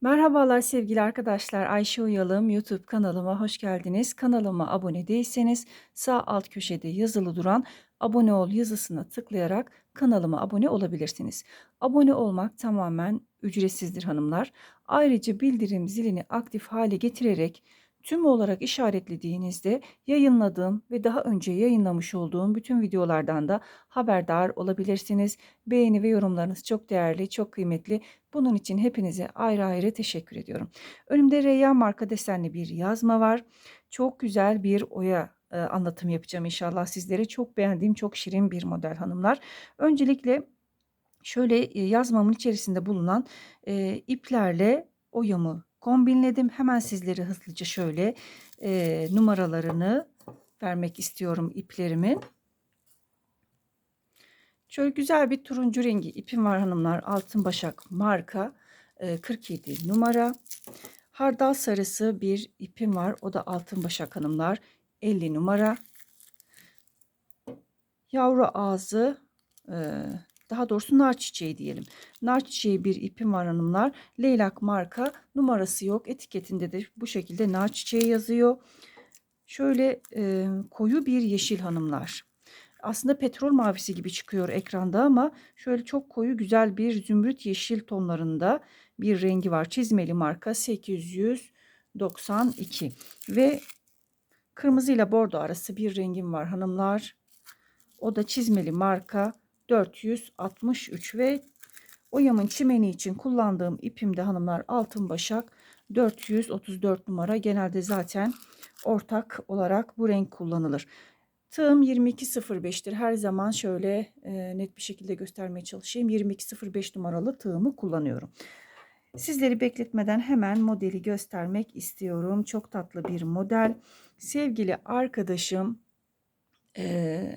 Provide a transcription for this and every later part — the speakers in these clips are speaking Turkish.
Merhabalar sevgili arkadaşlar. Ayşe Uyalım YouTube kanalıma hoş geldiniz. Kanalıma abone değilseniz sağ alt köşede yazılı duran abone ol yazısına tıklayarak kanalıma abone olabilirsiniz. Abone olmak tamamen ücretsizdir hanımlar. Ayrıca bildirim zilini aktif hale getirerek tüm olarak işaretlediğinizde yayınladığım ve daha önce yayınlamış olduğum bütün videolardan da haberdar olabilirsiniz. Beğeni ve yorumlarınız çok değerli, çok kıymetli. Bunun için hepinize ayrı ayrı teşekkür ediyorum. Önümde Reyyan marka desenli bir yazma var. Çok güzel bir oya e, anlatım yapacağım inşallah sizlere. Çok beğendiğim, çok şirin bir model hanımlar. Öncelikle şöyle e, yazmamın içerisinde bulunan e, iplerle oyamı kombinledim. Hemen sizlere hızlıca şöyle e, numaralarını vermek istiyorum iplerimin. Şöyle güzel bir turuncu rengi ipim var hanımlar. Altın Başak marka 47 numara. Hardal sarısı bir ipim var. O da Altın Başak hanımlar 50 numara. Yavru ağzı daha doğrusu nar çiçeği diyelim. Nar çiçeği bir ipim var hanımlar. Leylak marka numarası yok. Etiketinde de bu şekilde nar çiçeği yazıyor. Şöyle e, koyu bir yeşil hanımlar. Aslında petrol mavisi gibi çıkıyor ekranda ama şöyle çok koyu güzel bir zümrüt yeşil tonlarında bir rengi var. Çizmeli marka 892 ve kırmızı ile bordo arası bir rengim var hanımlar. O da çizmeli marka 463 ve oyamın çimeni için kullandığım ipim de hanımlar altın başak 434 numara. Genelde zaten ortak olarak bu renk kullanılır. Tığım 22.05'tir. Her zaman şöyle e, net bir şekilde göstermeye çalışayım. 22.05 numaralı tığımı kullanıyorum. Sizleri bekletmeden hemen modeli göstermek istiyorum. Çok tatlı bir model. Sevgili arkadaşım e,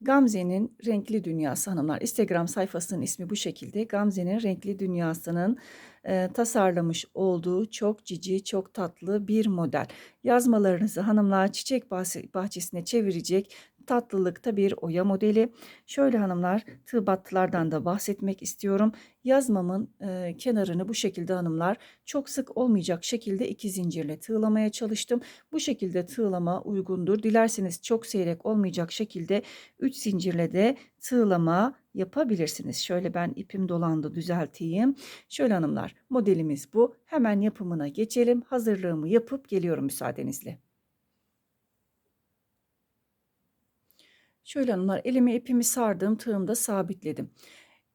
Gamze'nin Renkli Dünyası hanımlar. Instagram sayfasının ismi bu şekilde. Gamze'nin Renkli Dünyası'nın e, tasarlamış olduğu çok cici, çok tatlı bir model. Yazmalarınızı hanımlar çiçek bahçesine çevirecek tatlılıkta bir oya modeli. Şöyle hanımlar tığ battılardan da bahsetmek istiyorum. Yazmamın e, kenarını bu şekilde hanımlar çok sık olmayacak şekilde iki zincirle tığlamaya çalıştım. Bu şekilde tığlama uygundur. Dilerseniz çok seyrek olmayacak şekilde 3 zincirle de tığlama yapabilirsiniz. Şöyle ben ipim dolandı düzelteyim. Şöyle hanımlar modelimiz bu. Hemen yapımına geçelim. Hazırlığımı yapıp geliyorum müsaadenizle. Şöyle hanımlar elime ipimi sardım tığımda sabitledim.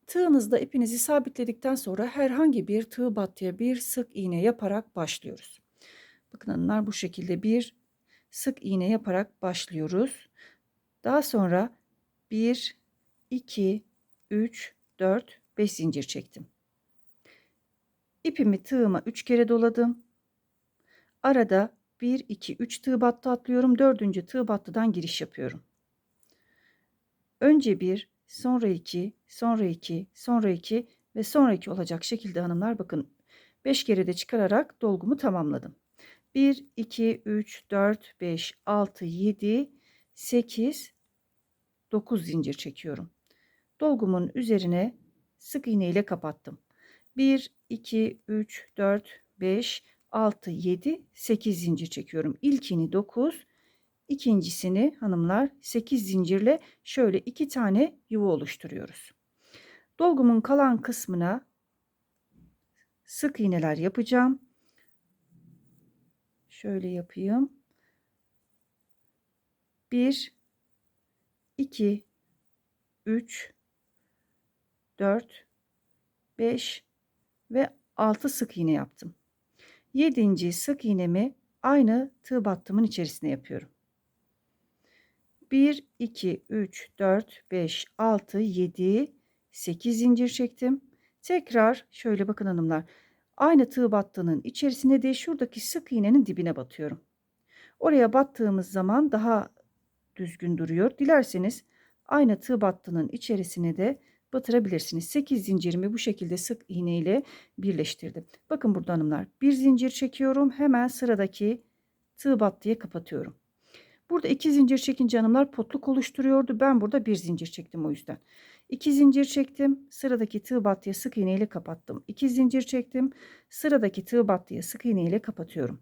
Tığınızda ipinizi sabitledikten sonra herhangi bir tığ battıya bir sık iğne yaparak başlıyoruz. Bakın hanımlar bu şekilde bir sık iğne yaparak başlıyoruz. Daha sonra 1, 2, 3, 4, 5 zincir çektim. İpimi tığıma 3 kere doladım. Arada 1, 2, 3 tığ battı atlıyorum. 4. tığ battıdan giriş yapıyorum. Önce bir, sonra iki, sonra iki, sonra iki ve sonra iki olacak şekilde hanımlar bakın 5 kere de çıkararak dolgumu tamamladım. 1, 2, 3, 4, 5, 6, 7, 8, 9 zincir çekiyorum. Dolgumun üzerine sık iğne ile kapattım. 1, 2, 3, 4, 5, 6, 7, 8 zincir çekiyorum. İlkini 9, İkincisini hanımlar 8 zincirle şöyle iki tane yuva oluşturuyoruz. Dolgumun kalan kısmına sık iğneler yapacağım. Şöyle yapayım. 1 2 3 4 5 ve 6 sık iğne yaptım. 7. sık iğnemi aynı tığ battımın içerisine yapıyorum. 1, 2, 3, 4, 5, 6, 7, 8 zincir çektim. Tekrar şöyle bakın hanımlar. Aynı tığ battığının içerisine de şuradaki sık iğnenin dibine batıyorum. Oraya battığımız zaman daha düzgün duruyor. Dilerseniz aynı tığ battığının içerisine de batırabilirsiniz. 8 zincirimi bu şekilde sık iğne ile birleştirdim. Bakın burada hanımlar bir zincir çekiyorum. Hemen sıradaki tığ battıya kapatıyorum. Burada iki zincir çekince hanımlar potluk oluşturuyordu. Ben burada bir zincir çektim o yüzden. 2 zincir çektim. Sıradaki tığ battıya sık iğne ile kapattım. 2 zincir çektim. Sıradaki tığ battıya sık iğne ile kapatıyorum.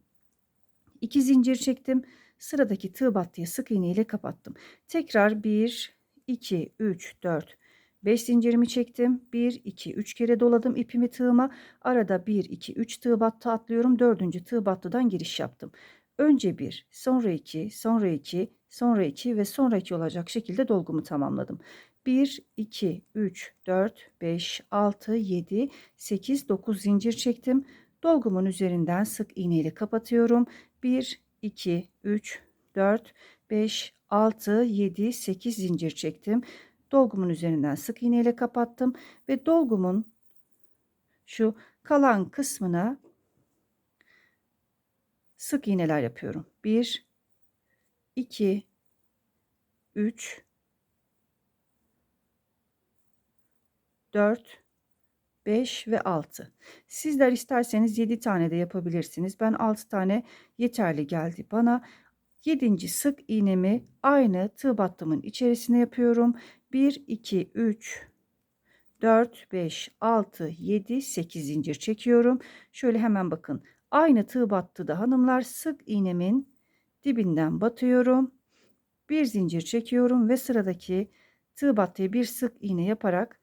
2 zincir çektim. Sıradaki tığ battıya sık iğne ile kapattım. Tekrar 1 2 3 4 5 zincirimi çektim. 1 2 3 kere doladım ipimi tığıma. Arada 1 2 3 tığ battı atlıyorum. 4. tığ battıdan giriş yaptım. Önce 1, sonra 2, sonra 2, sonra 2 ve sonra 2 olacak şekilde dolgumu tamamladım. 1, 2, 3, 4, 5, 6, 7, 8, 9 zincir çektim. Dolgumun üzerinden sık iğne ile kapatıyorum. 1, 2, 3, 4, 5, 6, 7, 8 zincir çektim. Dolgumun üzerinden sık iğne ile kapattım ve dolgumun şu kalan kısmına sık iğneler yapıyorum. 1 2 3 4 5 ve 6. Sizler isterseniz 7 tane de yapabilirsiniz. Ben 6 tane yeterli geldi bana. 7. sık iğnemi aynı tığ battımın içerisine yapıyorum. 1 2 3 4 5 6 7 8 zincir çekiyorum. Şöyle hemen bakın. Aynı tığ battıda hanımlar sık iğnemin dibinden batıyorum. Bir zincir çekiyorum ve sıradaki tığ battıya bir sık iğne yaparak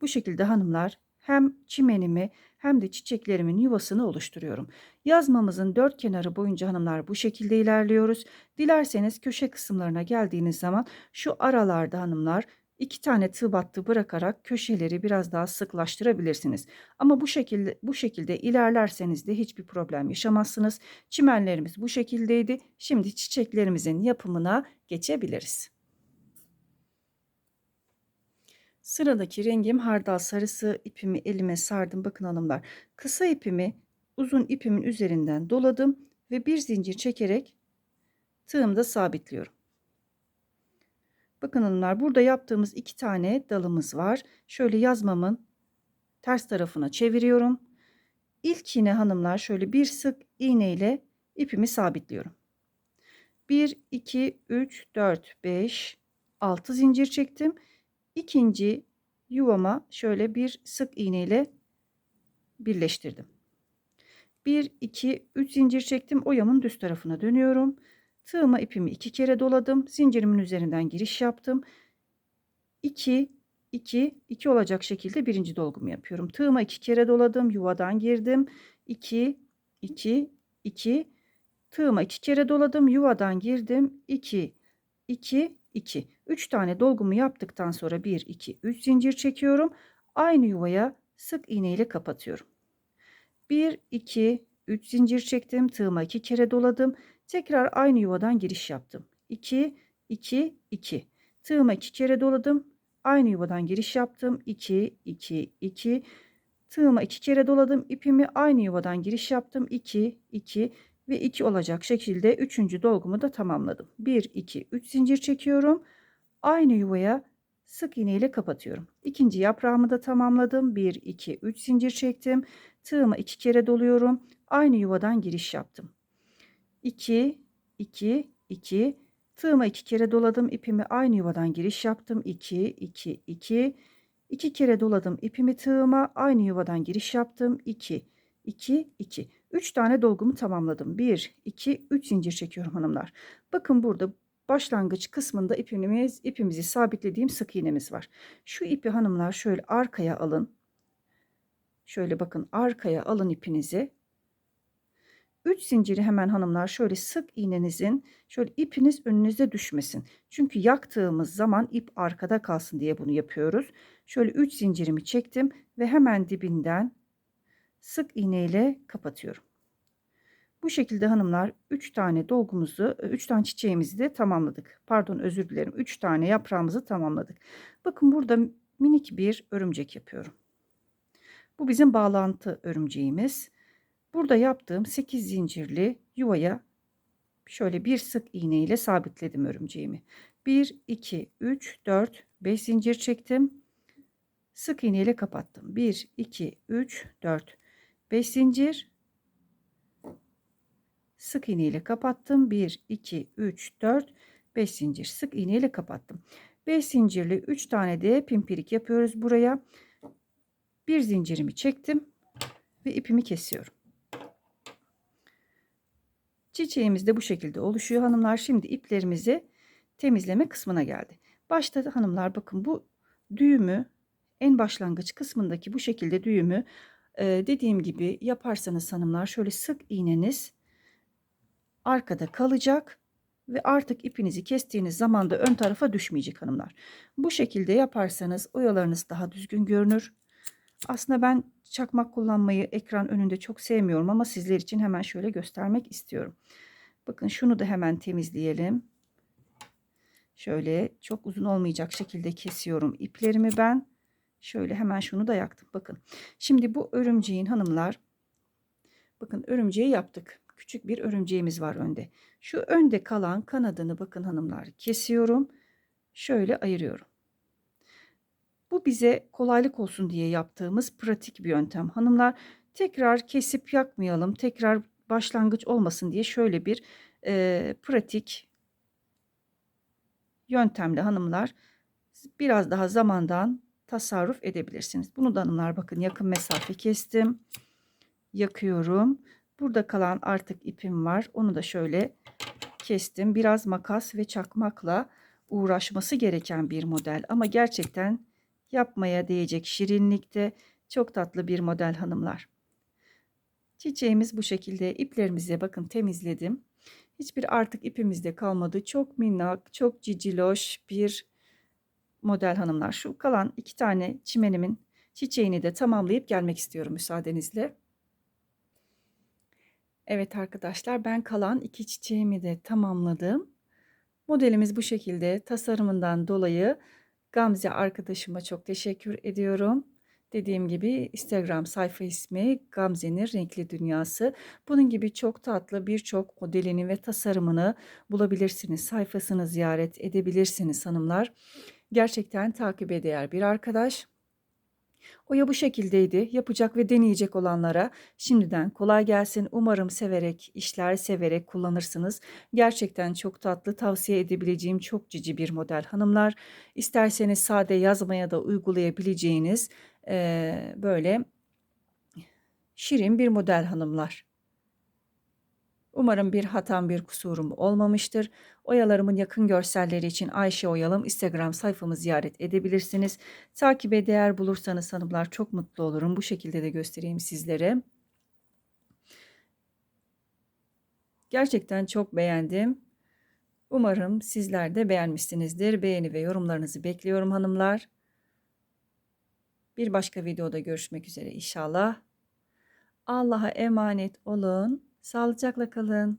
bu şekilde hanımlar hem çimenimi hem de çiçeklerimin yuvasını oluşturuyorum. Yazmamızın dört kenarı boyunca hanımlar bu şekilde ilerliyoruz. Dilerseniz köşe kısımlarına geldiğiniz zaman şu aralarda hanımlar iki tane tığ battı bırakarak köşeleri biraz daha sıklaştırabilirsiniz. Ama bu şekilde bu şekilde ilerlerseniz de hiçbir problem yaşamazsınız. Çimenlerimiz bu şekildeydi. Şimdi çiçeklerimizin yapımına geçebiliriz. Sıradaki rengim hardal sarısı ipimi elime sardım. Bakın hanımlar kısa ipimi uzun ipimin üzerinden doladım ve bir zincir çekerek tığımda sabitliyorum. Bakın hanımlar burada yaptığımız iki tane dalımız var. Şöyle yazmamın ters tarafına çeviriyorum. İlk iğne hanımlar şöyle bir sık iğne ile ipimi sabitliyorum. 1, 2, 3, 4, 5, 6 zincir çektim. İkinci yuvama şöyle bir sık iğne ile birleştirdim. 1, 2, 3 zincir çektim. Oyamın düz tarafına dönüyorum. Tığıma ipimi iki kere doladım. Zincirimin üzerinden giriş yaptım. 2 2 2 olacak şekilde birinci dolgumu yapıyorum. Tığıma iki kere doladım. Yuvadan girdim. 2 2 2 tığıma iki kere doladım. Yuvadan girdim. 2 2 2 3 tane dolgumu yaptıktan sonra 1 2 3 zincir çekiyorum. Aynı yuvaya sık iğne ile kapatıyorum. 1 2 3 zincir çektim. Tığıma iki kere doladım. Tekrar aynı yuvadan giriş yaptım. 2 2 2. Tığıma iki kere doladım. Aynı yuvadan giriş yaptım. 2 2 2. Tığıma iki kere doladım. İpimi aynı yuvadan giriş yaptım. 2 2 ve 2 olacak şekilde 3. dolgumu da tamamladım. 1 2 3 zincir çekiyorum. Aynı yuvaya sık iğne ile kapatıyorum. İkinci yaprağımı da tamamladım. 1 2 3 zincir çektim. Tığıma iki kere doluyorum. Aynı yuvadan giriş yaptım. 2 2 2 tığıma iki kere doladım ipimi aynı yuvadan giriş yaptım. 2 2 2 2 kere doladım ipimi tığıma aynı yuvadan giriş yaptım. 2 2 2 3 tane dolgumu tamamladım. 1 2 3 zincir çekiyorum hanımlar. Bakın burada başlangıç kısmında ipimiz ipimizi sabitlediğim sık iğnemiz var. Şu ipi hanımlar şöyle arkaya alın. Şöyle bakın arkaya alın ipinizi 3 zinciri hemen hanımlar şöyle sık iğnenizin şöyle ipiniz önünüze düşmesin. Çünkü yaktığımız zaman ip arkada kalsın diye bunu yapıyoruz. Şöyle 3 zincirimi çektim ve hemen dibinden sık iğne ile kapatıyorum. Bu şekilde hanımlar 3 tane dolgumuzu, 3 tane çiçeğimizi de tamamladık. Pardon özür dilerim. 3 tane yaprağımızı tamamladık. Bakın burada minik bir örümcek yapıyorum. Bu bizim bağlantı örümceğimiz. Burada yaptığım 8 zincirli yuvaya şöyle bir sık iğne ile sabitledim örümceğimi. 1 2 3 4 5 zincir çektim. Sık iğne ile kapattım. 1 2 3 4 5 zincir sık iğne ile kapattım. 1 2 3 4 5 zincir sık iğne ile kapattım. 5 zincirli 3 tane de pimpirik yapıyoruz buraya. Bir zincirimi çektim ve ipimi kesiyorum. Çiçeğimiz de bu şekilde oluşuyor hanımlar. Şimdi iplerimizi temizleme kısmına geldi. Başta da hanımlar bakın bu düğümü en başlangıç kısmındaki bu şekilde düğümü e, dediğim gibi yaparsanız hanımlar şöyle sık iğneniz arkada kalacak ve artık ipinizi kestiğiniz zaman da ön tarafa düşmeyecek hanımlar. Bu şekilde yaparsanız oyalarınız daha düzgün görünür. Aslında ben çakmak kullanmayı ekran önünde çok sevmiyorum ama sizler için hemen şöyle göstermek istiyorum. Bakın şunu da hemen temizleyelim. Şöyle çok uzun olmayacak şekilde kesiyorum iplerimi ben. Şöyle hemen şunu da yaktım. Bakın. Şimdi bu örümceğin hanımlar bakın örümceği yaptık. Küçük bir örümceğimiz var önde. Şu önde kalan kanadını bakın hanımlar kesiyorum. Şöyle ayırıyorum. Bu bize kolaylık olsun diye yaptığımız pratik bir yöntem. Hanımlar tekrar kesip yakmayalım. Tekrar başlangıç olmasın diye şöyle bir e, pratik yöntemle hanımlar biraz daha zamandan tasarruf edebilirsiniz. Bunu da hanımlar bakın yakın mesafe kestim. Yakıyorum. Burada kalan artık ipim var. Onu da şöyle kestim. Biraz makas ve çakmakla uğraşması gereken bir model ama gerçekten yapmaya değecek şirinlikte çok tatlı bir model hanımlar. Çiçeğimiz bu şekilde iplerimize bakın temizledim. Hiçbir artık ipimizde kalmadı. Çok minnak, çok ciciloş bir model hanımlar. Şu kalan iki tane çimenimin çiçeğini de tamamlayıp gelmek istiyorum müsaadenizle. Evet arkadaşlar ben kalan iki çiçeğimi de tamamladım. Modelimiz bu şekilde tasarımından dolayı Gamze arkadaşıma çok teşekkür ediyorum. Dediğim gibi Instagram sayfa ismi Gamze'nin Renkli Dünyası. Bunun gibi çok tatlı birçok modelini ve tasarımını bulabilirsiniz. Sayfasını ziyaret edebilirsiniz hanımlar. Gerçekten takibe değer bir arkadaş. Oya bu şekildeydi. Yapacak ve deneyecek olanlara şimdiden kolay gelsin. Umarım severek, işler severek kullanırsınız. Gerçekten çok tatlı, tavsiye edebileceğim çok cici bir model hanımlar. İsterseniz sade yazmaya da uygulayabileceğiniz e, böyle şirin bir model hanımlar. Umarım bir hatam bir kusurum olmamıştır. Oyalarımın yakın görselleri için Ayşe Oyalım Instagram sayfamı ziyaret edebilirsiniz. Takibe değer bulursanız hanımlar çok mutlu olurum. Bu şekilde de göstereyim sizlere. Gerçekten çok beğendim. Umarım sizler de beğenmişsinizdir. Beğeni ve yorumlarınızı bekliyorum hanımlar. Bir başka videoda görüşmek üzere inşallah. Allah'a emanet olun. Sağlıcakla kalın.